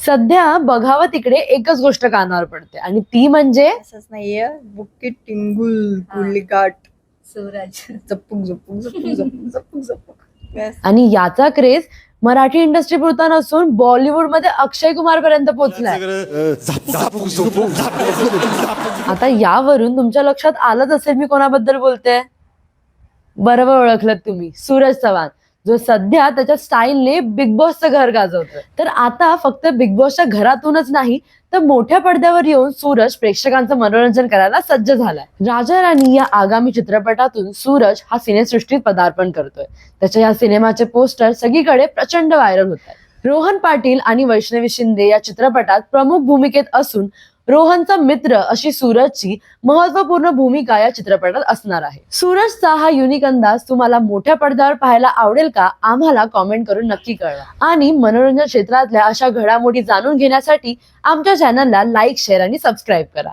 सध्या बघावं तिकडे एकच गोष्ट कानावर पडते. आणि ती म्हणजे असंच नाहीये. बुक्की टिंगुल गुल्लीगाट जपूक जपूक जपूक जपूक जपूक Yes. आणि याचा क्रेज मराठी इंडस्ट्री पुरता नसून बॉलिवूडमध्ये अक्षय कुमार पर्यंत पोहोचलाय. आता यावरून तुमच्या लक्षात आलंच असेल मी कोणाबद्दल बोलते? बरोबर ओळखलं तुम्ही. सूरज चव्हाण. जो सध्या त्याच्या स्टाईलने बिग बॉसचं घर गाजवतोय. तर आता फक्त बिग बॉसच्या घरातूनच नाही तर मोठ्या पडद्यावर येऊन सूरज प्रेक्षकांचं मनोरंजन करायला सज्ज झालाय. राजा राणी या आगामी चित्रपटातून सूरज हा सिनेसृष्टीत पदार्पण करतोय. त्याच्या या सिनेमाचे पोस्टर सगळीकडे प्रचंड व्हायरल होत आहेत. रोहन पाटील आणि वैष्णवी शिंदे या चित्रपटात प्रमुख भूमिकेत असून रोहनचा मित्र अशी सूरजची महत्त्वपूर्ण भूमिका या चित्रपटात असणार आहे. सूरजचा हा युनिक अंदाज तुम्हाला मोठ्या पडद्यावर पाहायला आवडेल का? आम्हाला कॉमेंट करून नक्की कळवा. आणि मनोरंजन क्षेत्रातल्या अशा घडामोडी जाणून घेण्यासाठी आमच्या चॅनलला लाईक शेअर आणि सबस्क्राईब करा.